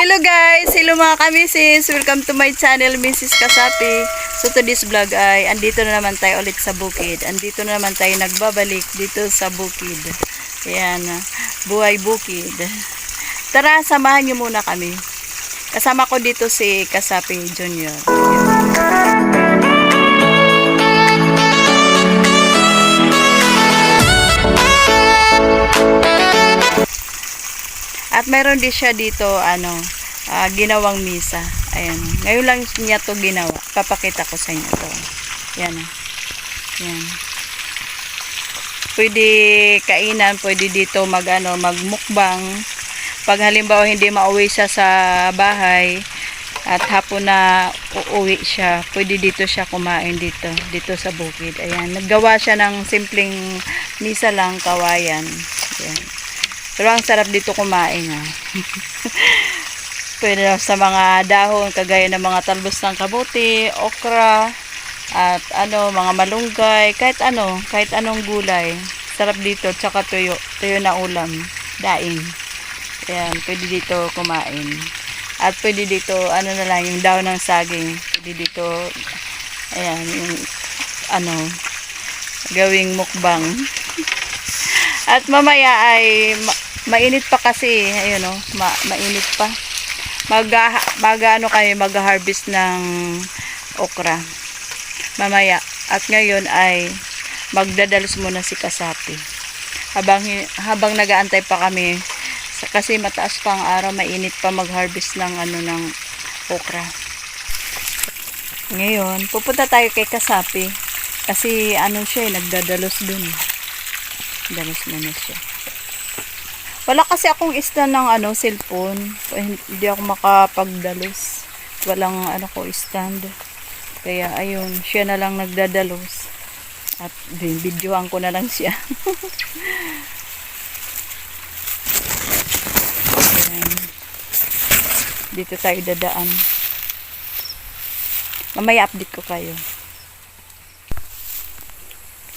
Hello guys! Hello mga kamisis! Welcome to my channel, Mrs. Kasapi. So today's vlog ay, andito na naman tayo ulit sa bukid. Andito na naman tayo nagbabalik dito sa bukid. Ayan, buhay bukid. Tara, samahan niyo muna kami. Kasama ko dito si Kasapi Junior. Ayan. Meron din siya dito, ano, ah, ginawang misa. Ayan. Ngayon lang niya to ginawa. Papakita ko sa inyo to. Yan. ah. Yan. Pwede kainan, pwede dito mag, ano, magmukbang. Pag halimbawa hindi mauwi siya sa bahay, at hapon na uuwi siya, pwede dito siya kumain dito, dito sa bukid. Ayan. Naggawa siya ng simpleng misa lang, kawayan. Ayan. Pero ang sarap dito kumain ha. Pwede lang sa mga dahon, kagaya ng mga talbos ng kabuti, okra, at ano, mga malunggay, kahit ano, kahit anong gulay. Sarap dito, tsaka tuyo, tuyo na ulam, daing. Ayan, pwede dito kumain. At pwede dito, ano na lang, yung daon ng saging. Pwede dito, ayan, yung, ano, gawing mukbang. At mamaya ay mainit pa kasi, ayun oh, ma- mainit pa. Mag mag ano kayo, mag-harvest ng okra. Mamaya. At ngayon ay magdadalos muna si Kasapi. Habang habang nagaantay pa kami kasi mataas pa ang araw, mainit pa mag-harvest ng ano ng okra. Ngayon, pupunta tayo kay Kasapi kasi ano siya, eh, nagdadalos dun. Dalos na na siya. Wala kasi akong stand ng ano, cellphone. Hindi ako makapagdalos. Walang ano ko stand. Kaya ayun, siya na lang nagdadalos. At din videoan ko na lang siya. Dito tayo dadaan. Mamaya update ko kayo.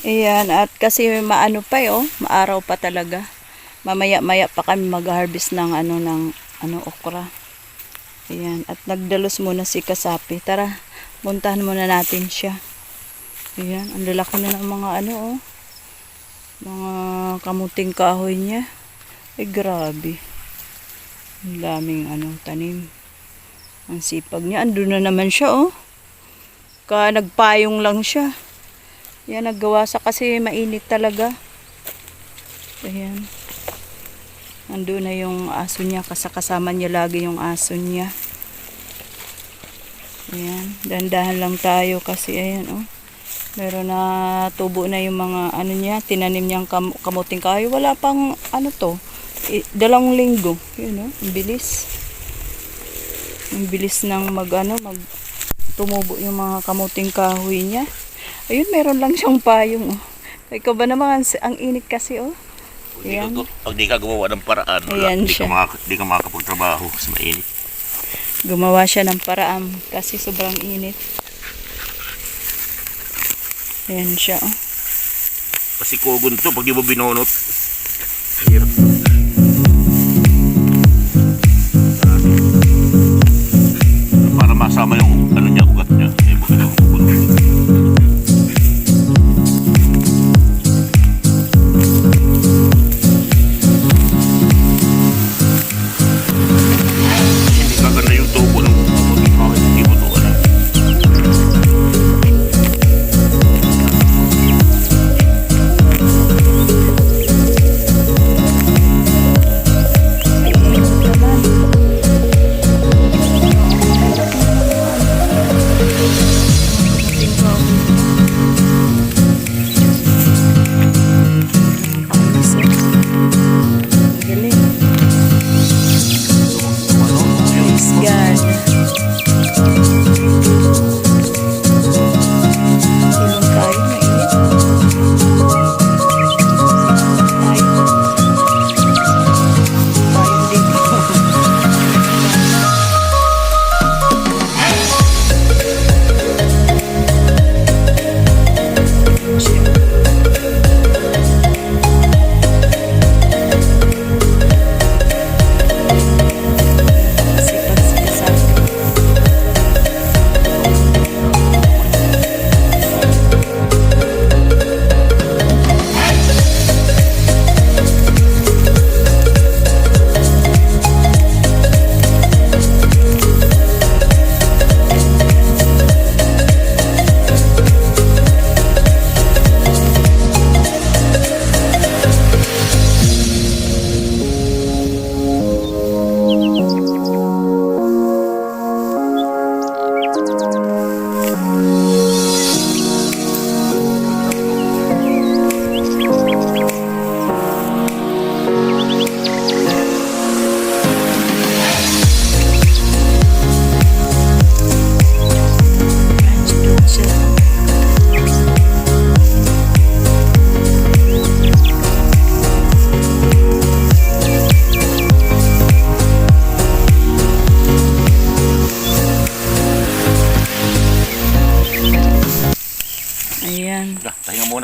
Ayan, at kasi maano pa eh, oh, maaraw pa talaga. Mamaya-maya pa kami mag-harvest ng ano ng ano okra. Ayan, at nagdalos muna si Kasapi. Tara, puntahan muna natin siya. Ayan, ang lalaki na ng mga ano oh. Mga kamuting kahoy niya. Eh grabe. Ang daming ano tanim. Ang sipag niya. Andun na naman siya oh. Ka nagpayong lang siya. Yan, naggawa sa kasi mainit talaga. Ayan. Ando na yung aso niya. Kasakasama niya lagi yung aso niya. Ayan. Dandahan lang tayo kasi ayan oh. Meron na tubo na yung mga ano niya. Tinanim niyang kam kamuting kahoy. Wala pang ano to. I, dalawang linggo. Yun oh. Ang bilis. Ang bilis ng mag ano. Mag tumubo yung mga kamuting kahoy niya. Ayun, meron lang siyang payong. Oh. Ikaw ba naman, ang init kasi, oh. Pag di, ka, pag di ka gumawa ng paraan, wala, Ayan di, siya. ka makaka, di ka makakapagtrabaho sa mainit. Gumawa siya ng paraan kasi sobrang init. Ayan siya, oh. Kasi kugon to, pag di mo binunot,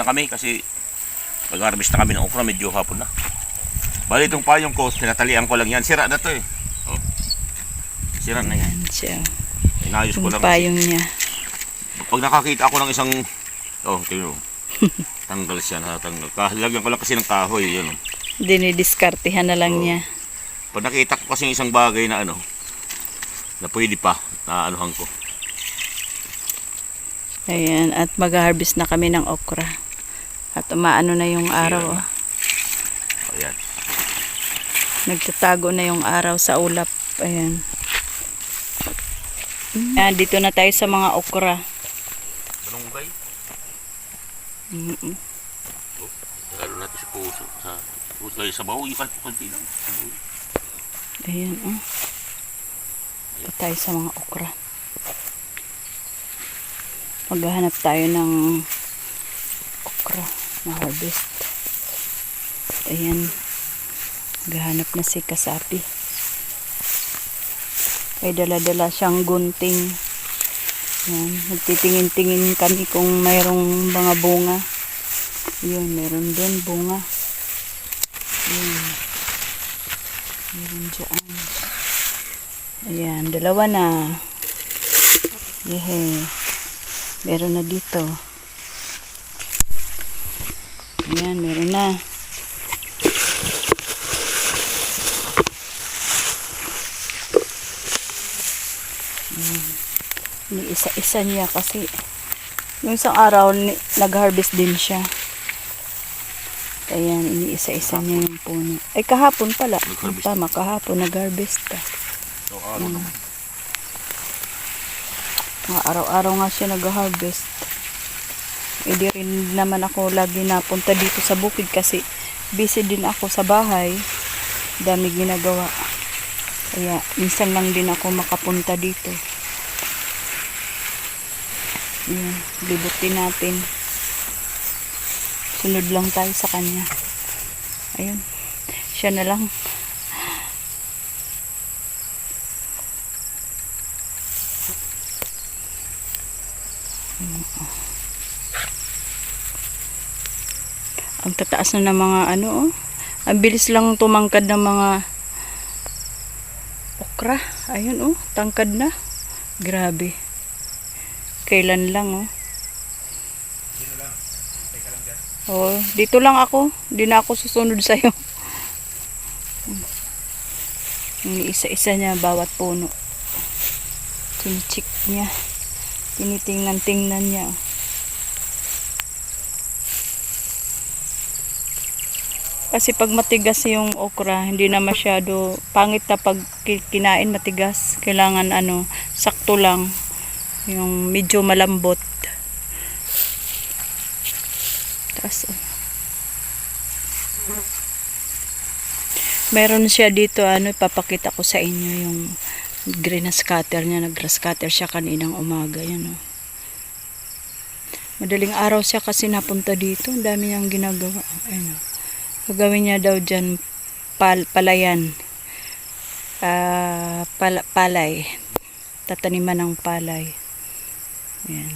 kami kasi mag-harvest na kami ng okra, medyo hapon na. Bali itong payong ko, tinatalian ko lang yan. Sira na to eh. Oh. Sira na yan. Siya. Inayos ko lang kasi. payong niya. Pag nakakita ako ng isang... Oh, tingnan mo. Tanggal siya, natanggal. Kahalagyan ko lang kasi ng kahoy, yun. oh. Dinidiskartehan na lang Oo. niya. Pag nakita ko kasi isang bagay na ano, na pwede pa, na anuhan ko. Ayan, at mag-harvest na kami ng okra. At umaano na yung araw. Ayan. Oh. Ayan. Nagtatago na yung araw sa ulap. Ayan. Ayan, dito na tayo sa mga okra. Anong gay? Mm-mm. Lalo natin sa puso. Sa puso kayo sa bawo, ikan po lang. Ayan, oh. Dito tayo sa mga okra. Maghahanap tayo ng okra na harvest. Ayan. Maghahanap na si Kasapi. Ay dala-dala siyang gunting. Ayan. Nagtitingin-tingin kami kung mayroong mga bunga. Yun, meron doon bunga. Yun. Meron dyan. Ayan, dalawa na. Yehe. Meron na dito. Ayan, meron na. Ayan. Ni-isa-isa niya kasi yung isang araw ni- nag-harvest din siya. Ayan, iniisa-isa niya yung puno. Ay, kahapon pala. Tama, kahapon nag-harvest ka. So, araw naman. Mga araw-araw nga siya nag-harvest. Eh di rin naman ako lagi napunta dito sa bukid kasi busy din ako sa bahay. Dami ginagawa. Kaya minsan lang din ako makapunta dito. Yan, libutin natin. Sunod lang tayo sa kanya. Ayun. Siya na lang. Tataas na ng mga ano oh. Ang bilis lang tumangkad ng mga okra. Ayun oh, tangkad na. Grabe. Kailan lang oh. Oh, dito lang ako. Hindi na ako susunod sa'yo. Isa-isa niya bawat puno. Tinichik niya. Tinitingnan-tingnan niya. oh. Kasi pag matigas yung okra, hindi na masyado pangit na pag ki- kinain matigas. Kailangan ano, sakto lang. Yung medyo malambot. Taas. oh. Meron siya dito, ano, ipapakita ko sa inyo yung grass cutter niya. Nag-grass cutter siya kaninang umaga. Yan, oh. Madaling araw siya kasi napunta dito. Ang dami niyang ginagawa. Ayun, oh. Gagawin niya daw dyan pal palayan. Ah, pal palay. Tataniman ng palay. Yan.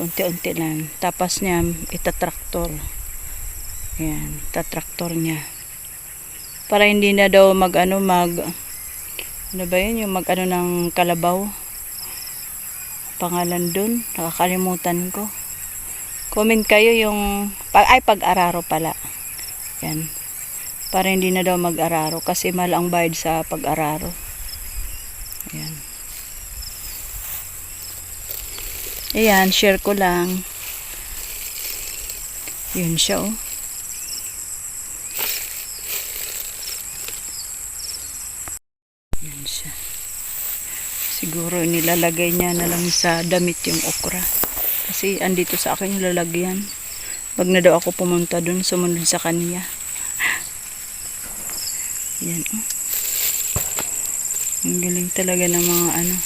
Unti-unti lang. Tapos niya itatraktor. Yan. Tatraktor niya. Para hindi na daw mag ano mag ano ba yun yung mag ano ng kalabaw pangalan dun nakakalimutan ko comment kayo yung pag ay pag-araro pala yan. Para hindi na daw mag-araro kasi mahal ang bayad sa pag-araro. Ayan. Ayan, share ko lang. Yun siya oh. Yun siya. Siguro nilalagay niya na lang sa damit yung okra. Kasi andito sa akin yung lalagyan. Wag na daw ako pumunta dun, sumunod sa kanya. Yan, oh. Ang galing talaga ng mga ano.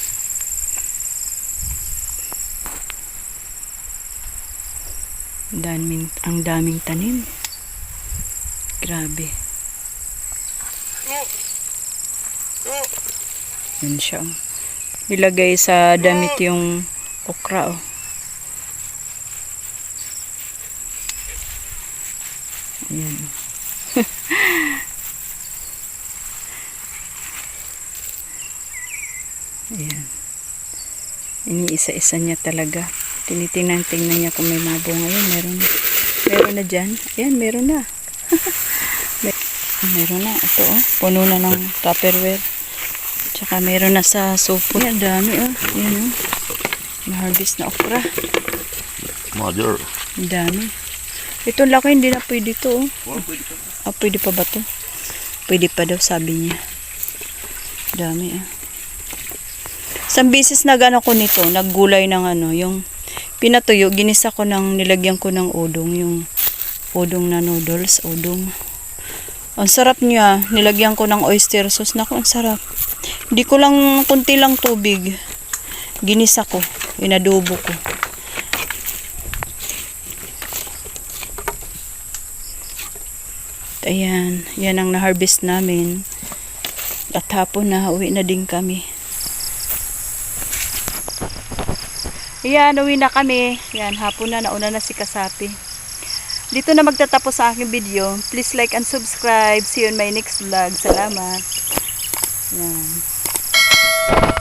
Daming, ang daming tanim. Grabe. Yan siya. oh. Ilagay sa damit yung okra, oh. Ayan. Ayan. Iniisa-isa niya talaga. Tinitingnan-tingnan niya kung may mga bunga. Ayan, meron na. Meron na dyan. Ayan, meron na. Mer- meron na. Ito oh. Puno na ng tupperware. Tsaka meron na sa sopo. Ayan, dami oh. Ayan oh. Na-harvest na okra. Mother. Dami. Ito laki, hindi na pwede to oh. Oh, pwede ka. Ah, pwede pa ba to? Pwede pa daw, sabi niya. Dami ah. Isang beses na gano ko nito, naggulay ng ano, yung pinatuyo, ginisa ko ng, nilagyan ko ng udong, yung udong na noodles, udong. Ang sarap niya, nilagyan ko ng oyster sauce. Naku, ang sarap. Hindi ko lang, kunti lang tubig. Ginisa ko, inadobo ko. Ayan, yan ang na-harvest namin. At hapon na, uwi na din kami. Ayan, uwi na kami. Ayan, hapon na, nauna na si Kasapi. Dito na magtatapos sa aking video. Please like and subscribe. See you in my next vlog. Salamat. Ayan.